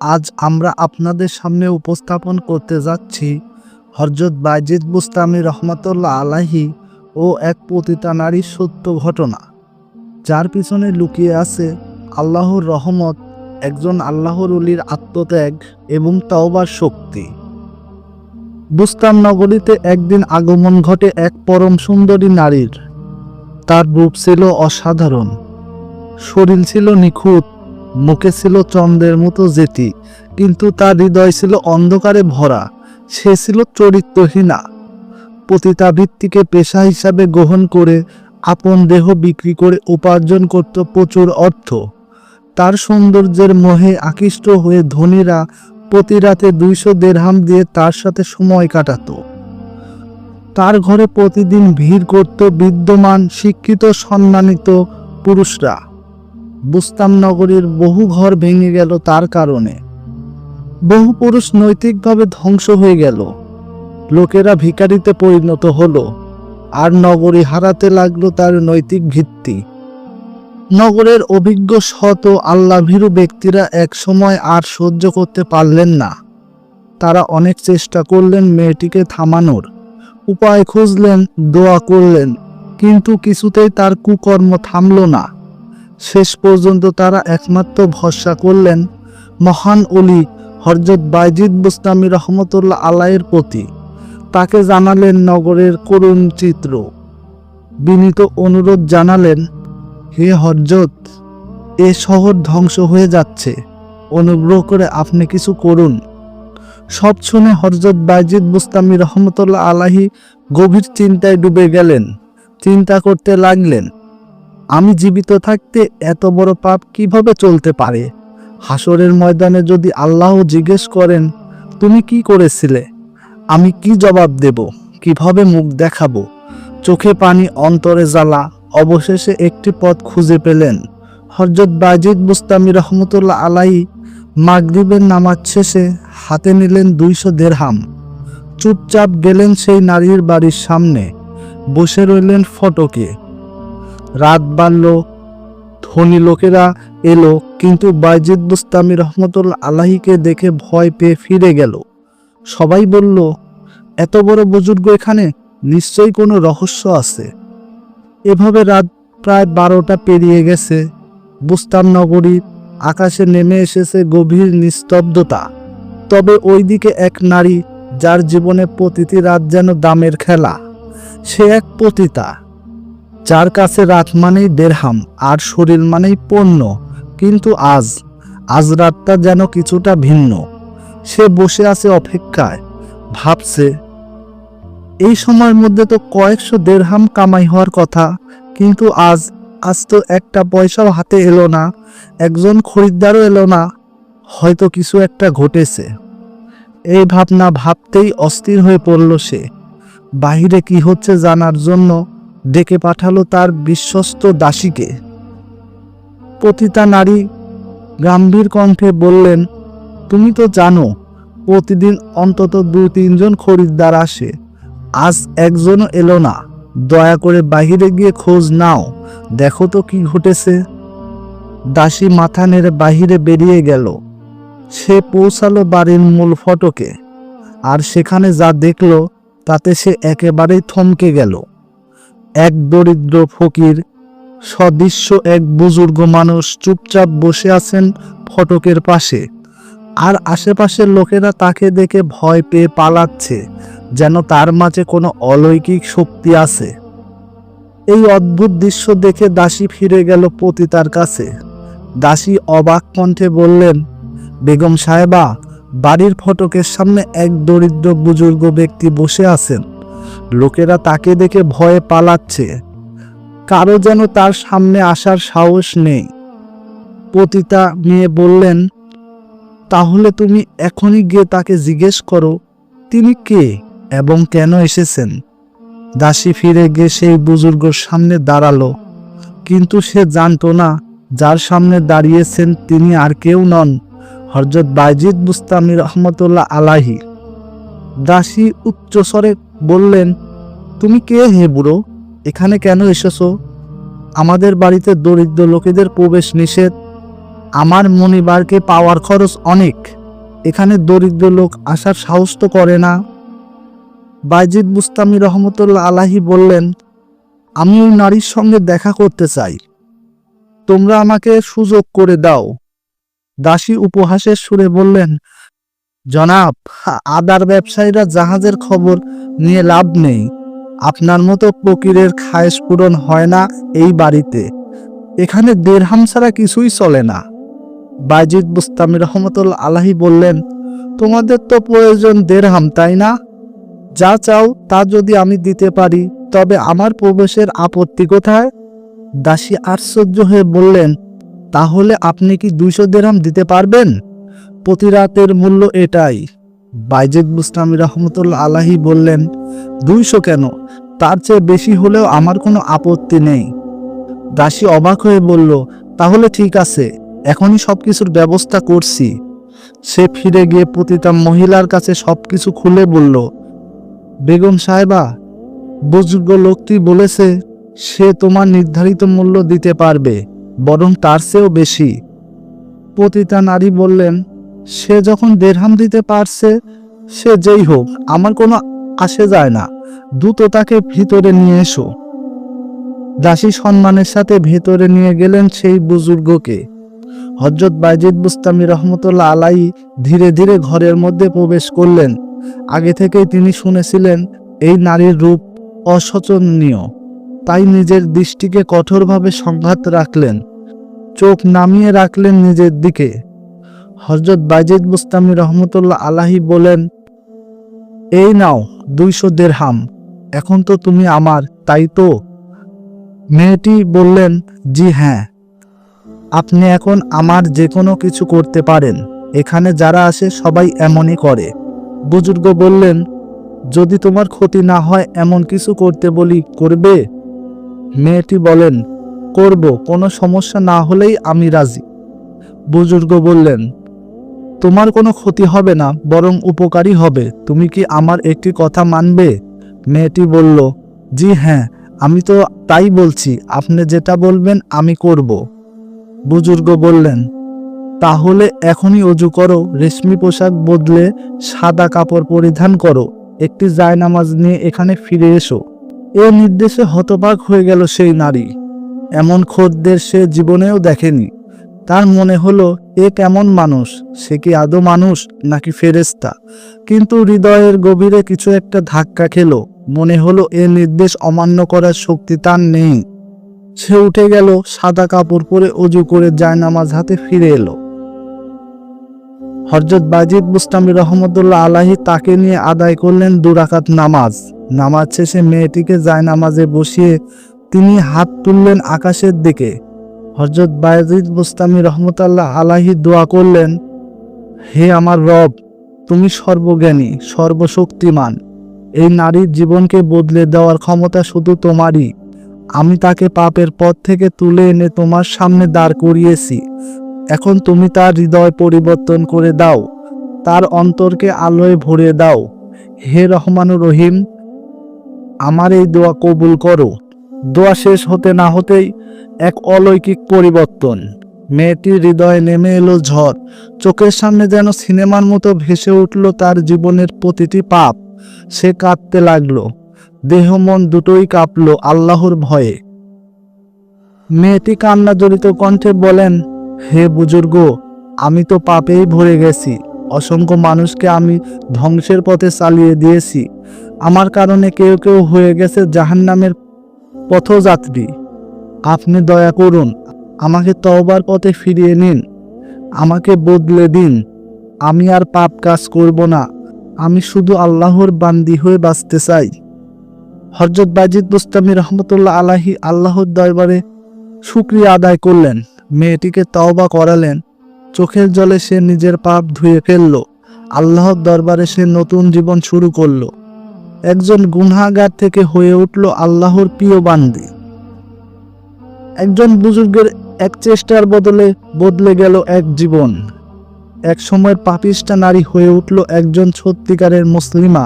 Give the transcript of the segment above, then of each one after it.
আজ আমরা আপনাদের সামনে উপস্থাপন করতে যাচ্ছি হরজত বাইজিদ বুস্তামি রহমতুল্লাহ আলাহি ও এক পতিতা নারীর সত্য ঘটনা। যার পিছনে লুকিয়ে আছে আল্লাহর রহমত, একজন আল্লাহর অলির আত্মত্যাগ এবং তাওবার শক্তি। বুস্তান নগরীতে একদিন আগমন ঘটে এক পরম সুন্দরী নারীর। তার রূপ ছিল অসাধারণ। শরীর ছিল নিখুঁত। মুখে ছিল চন্দ্রের মতো জেতি কিন্তু তার হৃদয় ছিল অন্ধকারে ভরা, সে ছিল চরিত্রহীনা। পতিতাবৃত্তিকে পেশা হিসাবে গ্রহণ করে আপন দেহ বিক্রি করে উপার্জন করত প্রচুর অর্থ। তার সৌন্দর্যের মোহে আকৃষ্ট হয়ে ধনীরা প্রতি রাতে দুইশো দেড়হাম দিয়ে তার সাথে সময় কাটাত। তার ঘরে প্রতিদিন ভিড় করত বিদ্যমান, শিক্ষিত, সম্মানিত পুরুষরা। বুস্তাম নগরীর বহু ঘর ভেঙে গেল তার কারণে। বহু পুরুষ নৈতিকভাবে ধ্বংস হয়ে গেল। লোকেরা ভিখারিতে পরিণত হলো, আর নগরী হারাতে লাগল তার নৈতিক ভিত্তি। নগরের অভিজ্ঞ শত আল্লাভীরু ব্যক্তিরা এক সময় আর সহ্য করতে পারলেন না। তারা অনেক চেষ্টা করলেন মেয়েটিকে থামানোর। উপায় খুঁজলেন, দোয়া করলেন, কিন্তু কিছুতেই তার কুকর্ম থামল না। শেষ পর্যন্ত তারা একমাত্র ভরসা করলেন মহান অলি হরজত বাইজিদ বুস্তামি রহমতুল্লাহ আলাইয়ের প্রতি। তাকে জানালেন নগরের করুণ চিত্র। বিনীত অনুরোধ জানালেন, হে হরজত এ শহর ধ্বংস হয়ে যাচ্ছে। অনুগ্রহ করে আপনি কিছু করুন। সব শুনে হরজত বাইজিদ বুস্তামি রহমতুল্লাহ আলাহি গভীর চিন্তায় ডুবে গেলেন। চিন্তা করতে লাগলেন আমি জীবিত থাকতে এত বড় পাপ কীভাবে চলতে পারে? হাসরের ময়দানে যদি আল্লাহ জিজ্ঞেস করেন, তুমি কি করেছিলে? আমি কি জবাব দেব? কীভাবে মুখ দেখাবো? চোখে পানি অন্তরে জ্বালা, অবশেষে একটি পথ খুঁজে পেলেন। হরজত বাজিদ বুস্তামি রহমতুল্লাহ আলাই মাগরিবের নামাজ শেষে হাতে নিলেন দুইশো দেড়হাম। চুপচাপ গেলেন সেই নারীর বাড়ির সামনে। বসে রইলেন ফটকে। রাত বাড়ল। ধনী লোকেরা এলো, কিন্তু বাইজিদ বুস্তামি রহমতুল আলাহিকে দেখে ভয় পেয়ে ফিরে গেল। সবাই বলল, এত বড় বুজুর্গ এখানে? নিশ্চয়ই কোনো রহস্য আছে। এভাবে রাত প্রায় বারোটা পেরিয়ে গেছে। বুস্তাম নগরীর আকাশে নেমে এসেছে গভীর নিস্তব্ধতা। তবে ওইদিকে এক নারী, যার জীবনে প্রতিটি রাত যেন দামের খেলা। সে এক পতিতা। যার কাছে রাত মানেই দেড়হাম আর শরীর মানেই পণ্য, কিন্তু আজ আজ রাতটা যেন কিছুটা ভিন্ন। সে বসে আছে অপেক্ষায়, ভাবছে, এই সময়ের মধ্যে তো কয়েকশো দেড়হাম কামাই হওয়ার কথা, কিন্তু আজ আজ তো একটা পয়সাও হাতে এলো না, একজন খরিদ্দারও এলো না, হয়তো কিছু একটা ঘটেছে। এই ভাবনা ভাবতেই অস্থির হয়ে পড়ল সে। বাহিরে কি হচ্ছে জানার জন্য ডেকে পাঠালো তার বিশ্বস্ত দাসীকে। পতিতা নারী গাম্ভীর কণ্ঠে বললেন, তুমি তো জানো, প্রতিদিন অন্তত দু তিনজন খরিদ্দার আসে। আজ একজনও এলো না। দয়া করে বাহিরে গিয়ে খোঁজ নাও। দেখো তো কি ঘটেছে। দাসী মাথা নেড়ে বাহিরে বেরিয়ে গেল। সে পৌঁছালো বাড়ির মূল ফটকে। আর সেখানে যা দেখল, তাতে সে একেবারেই থমকে গেল। এক দরিদ্র ফকির, সদৃশ্য এক বুজুর্গ মানুষ চুপচাপ বসে আছেন ফটকের পাশে। আর আশেপাশের লোকেরা তাকে দেখে ভয় পেয়ে পালাচ্ছে, যেন তার মাঝে কোনো অলৌকিক শক্তি আছে। এই অদ্ভুত দৃশ্য দেখে দাসী ফিরে গেল পতিতার কাছে। দাসী অবাক কণ্ঠে বললেন, বেগম সাহেবা, বাড়ির ফটকের সামনে এক দরিদ্র বুজুর্গ ব্যক্তি বসে আছেন। লোকেরা তাকে দেখে ভয়ে পালাচ্ছে। কারও যেন তার সামনে আসার সাহস নেই। পতিতা মেয়ে বললেন, তাহলে তুমি এখনই গিয়ে তাকে জিজ্ঞেস করো, তিনি কে এবং কেন এসেছেন? দাসী ফিরে গিয়ে সেই বুজুর্গর সামনে দাঁড়াল। কিন্তু সে জানতো না, যার সামনে দাঁড়িয়েছেন তিনি আর কেউ নন হরজত বাইজিদ বুস্তামি রহমতুল্লাহ আলাহি দাসী উচ্চস্বরে বললেন, তুমি কে হে বুড়ো? এখানে কেন এসেছ? আমাদের বাড়িতে দরিদ্র লোকেদের প্রবেশ নিষেধ। আমার মনিবারকে পাওয়ার খরচ অনেক। এখানে দরিদ্র লোক আসার সাহস তো করে না। বাইজিদ বুস্তামি রহমতুল্লাহ আলাহি বললেন, আমি ওই নারীর সঙ্গে দেখা করতে চাই। তোমরা আমাকে সুযোগ করে দাও। দাসী উপহাসের সুরে বললেন জনাব, আদার ব্যবসায়ীরা জাহাজের খবর নিয়ে লাভ নেই। আপনার মতো ফকিরের খায়েশ পূরণ হয় না এই বাড়িতে। এখানে দেড়হাম ছাড়া কিছুই চলে না। বাইজিদ বুস্তামি রহমতুল আলাহি বললেন, তোমাদের তো প্রয়োজন দেড়হাম, তাই না? যা চাও তা যদি আমি দিতে পারি, তবে আমার প্রবেশের আপত্তি কোথায়? দাসী আশ্চর্য হয়ে বললেন, তাহলে আপনি কি দুইশো দেড়হাম দিতে পারবেন? প্রতি রাতের মূল্য এটাই। বাইজিদ বুস্তামি রহমতুল্লাহ আলাহি বললেন, দুইশো কেন? তার চেয়ে বেশি হলেও আমার কোনো আপত্তি নেই। দাসী অবাক হয়ে বলল, তাহলে ঠিক আছে, এখনই সব কিছুর ব্যবস্থা করছি। সে ফিরে গিয়ে প্রতিটা মহিলার কাছে সব কিছু খুলে বলল, বেগম সাহেবা, বুজুর্গ লোকটি বলেছে, সে তোমার নির্ধারিত মূল্য দিতে পারবে, বরং তার চেয়েও বেশি। প্রতিটা নারী বললেন সে যখন দেড়হাম দিতে পারছে, সে যেই হোক, আমার কোনো আসে যায় না। দ্রুত তাকে ভিতরে নিয়ে এসো। দাসী সম্মানের সাথে ভেতরে নিয়ে গেলেন সেই বুজুর্গকে। হজরত বাইজিদ বুস্তামি রহমতুল্লাহ আলাই ধীরে ধীরে ঘরের মধ্যে প্রবেশ করলেন। আগে থেকেই তিনি শুনেছিলেন, এই নারীর রূপ অশোচনীয় তাই নিজের দৃষ্টিকে কঠোরভাবে সংঘাত রাখলেন। চোখ নামিয়ে রাখলেন নিজের দিকে। হজরত বাইজিদ বুস্তামি রহমতুল্লাহ আলাহি বলেন, এই নাও দুইশো দেড়হাম, এখন তো তুমি আমার, তাই তো? মেয়েটি বললেন, জি হ্যাঁ আপনি এখন আমার যে কোনো কিছু করতে পারেন, এখানে যারা আসে সবাই এমনই করে। বুজুর্গ বললেন, যদি তোমার ক্ষতি না হয় এমন কিছু করতে বলি, করবে? মেয়েটি বলেন, করব, কোনো সমস্যা না হলেই আমি রাজি। বুজুর্গ বললেন তোমার কোনো ক্ষতি হবে না, বরং উপকারী হবে। তুমি কি আমার একটি কথা মানবে? মেয়েটি বলল, জি হ্যাঁ আমি তো তাই বলছি, আপনি যেটা বলবেন আমি করব। বুজুর্গ বললেন, তাহলে এখনই অজু করো, রেশমি পোশাক বদলে সাদা কাপড় পরিধান করো, একটি জায়নামাজ নিয়ে এখানে ফিরে এসো। এ নির্দেশে হতবাক হয়ে গেল সেই নারী। এমন খোদ্দের সে জীবনেও দেখেনি। তার মনে হলো, এ কেমন মানুষ? সে কি আদৌ মানুষ নাকি ফেরেস্তা কিন্তু হৃদয়ের গভীরে কিছু একটা ধাক্কা খেলো। মনে হলো, এ নির্দেশ অমান্য করার শক্তি তার নেই। সে উঠে গেল, সাদা কাপড় পরে অজু করে জায়নামাজ হাতে ফিরে এলো। হরজত বাজিদ বুস্তামি রহমতুল্লাহ আলাহি তাকে নিয়ে আদায় করলেন দুরাকাত নামাজ। নামাজ শেষে মেয়েটিকে জায়নামাজে বসিয়ে তিনি হাত তুললেন আকাশের দিকে। হজরত বায়জিদ বুস্তামি রহমতাল্লাহ আলাহি দোয়া করলেন, হে আমার রব, তুমি সর্বজ্ঞানী, সর্বশক্তিমান। এই নারীর জীবনকে বদলে দেওয়ার ক্ষমতা শুধু তোমারই। আমি তাকে পাপের পথ থেকে তুলে এনে তোমার সামনে দাঁড় করিয়েছি। এখন তুমি তার হৃদয় পরিবর্তন করে দাও। তার অন্তরকে আলোয় ভরে দাও। হে রহমানুর রহিম, আমার এই দোয়া কবুল করো। দোয়া শেষ হতে না হতেই এক অলৌকিক পরিবর্তন। মেয়েটির হৃদয়ে নেমে এলো ঝড়। চোখের সামনে যেন সিনেমার মতো ভেসে উঠল তার জীবনের প্রতিটি পাপ। সে কাঁদতে লাগল। দেহ মন দুটোই কাঁপলো আল্লাহর ভয়ে। মেয়েটি কান্না জড়িত কণ্ঠে বলেন, হে বুজুর্গ, আমি তো পাপেই ভরে গেছি। অসংখ্য মানুষকে আমি ধ্বংসের পথে চালিয়ে দিয়েছি। আমার কারণে কেউ কেউ হয়ে গেছে জাহান্নামের পথযাত্রী, আপনি দয়া করুন, আমাকে তওবার পথে ফিরিয়ে নিন, আমাকে বদলে দিন, আমি আর পাপ কাজ করব না, আমি শুধু আল্লাহর বান্দি হয়ে বাঁচতে চাই। হরজত বাজিদ বুস্তামি রহমতুল্লাহ আলাহি আল্লাহর দরবারে শুক্রিয়া আদায় করলেন, মেয়েটিকে তওবা করালেন, চোখের জলে সে নিজের পাপ ধুয়ে ফেলল, আল্লাহর দরবারে সে নতুন জীবন শুরু করল। একজন গুনাগার থেকে হয়ে উঠল আল্লাহর প্রিয় বান্দি। একজন বুজুর্গের এক চেষ্টার বদলে বদলে গেল এক জীবন। এক সময়ের পাপিষ্টা নারী হয়ে উঠল একজন সত্যিকারের মুসলিমা।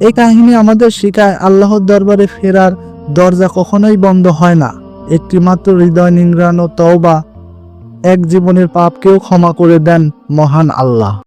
এই কাহিনী আমাদের শেখায় আল্লাহর দরবারে ফেরার দরজা কখনোই বন্ধ হয় না। একটি মাত্র হৃদয় নিংড়ানো তওবা, এক জীবনের পাপকেও ক্ষমা করে দেন মহান আল্লাহ।